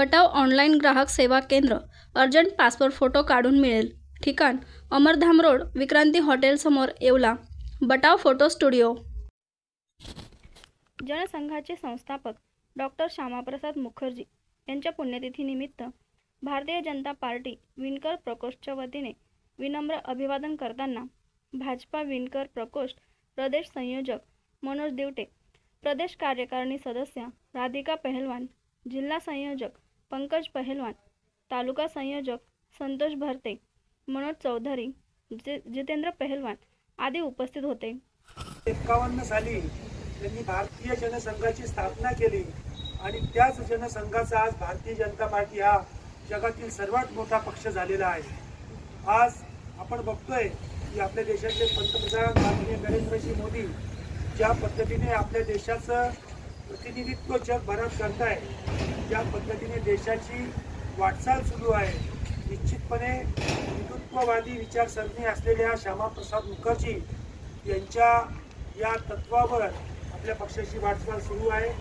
बटाव online ग्राहक सेवा केंद्र अर्जंट पासपोर्ट फोटो काढून मिळेल. ठिकाण अमरधाम रोड विक्रांती हॉटेलसमोर येवला. Batav photo studio. जनसंघाचे संस्थापक डॉक्टर श्यामाप्रसाद मुखर्जी यांच्या पुण्यतिथीनिमित्त भारतीय जनता पार्टी विणकर प्रकोष्ठच्या वतीने विनम्र अभिवादन करताना भाजपा विणकर प्रकोष्ठ प्रदेश संयोजक मनोज दिवटे प्रदेश कार्यकारिणी सदस्य राधिका पहलवान जिल्हा संयोजक पंकज पहलवान तालुका संयोजक संतोष भरते मनोज चौधरी जि जितेंद्र पहलवान आदी उपस्थित होते. एक्कावन्न साली त्यांनी भारतीय जनसंघाची स्थापना केली आणि त्याच जनसंघाचा आज भारतीय जनता पार्टी हा जगातील सर्वात मोठा पक्ष झालेला आहे. आज आपण बघतोय की आपल्या देशाचे पंतप्रधान माननीय नरेंद्रजी मोदी ज्या पद्धतीने आपल्या देशाचं प्रतिनिधित्व जगभरात करताय ज्या पद्धतीने देशाची वाटचाल सुरू आहे निश्चितपणे हिंदुत्ववादी विचारसरणी असलेल्या श्यामाप्रसाद मुखर्जी यांच्या या तत्वावर आपल्या पक्षाची वाटचाल सुरू आहे.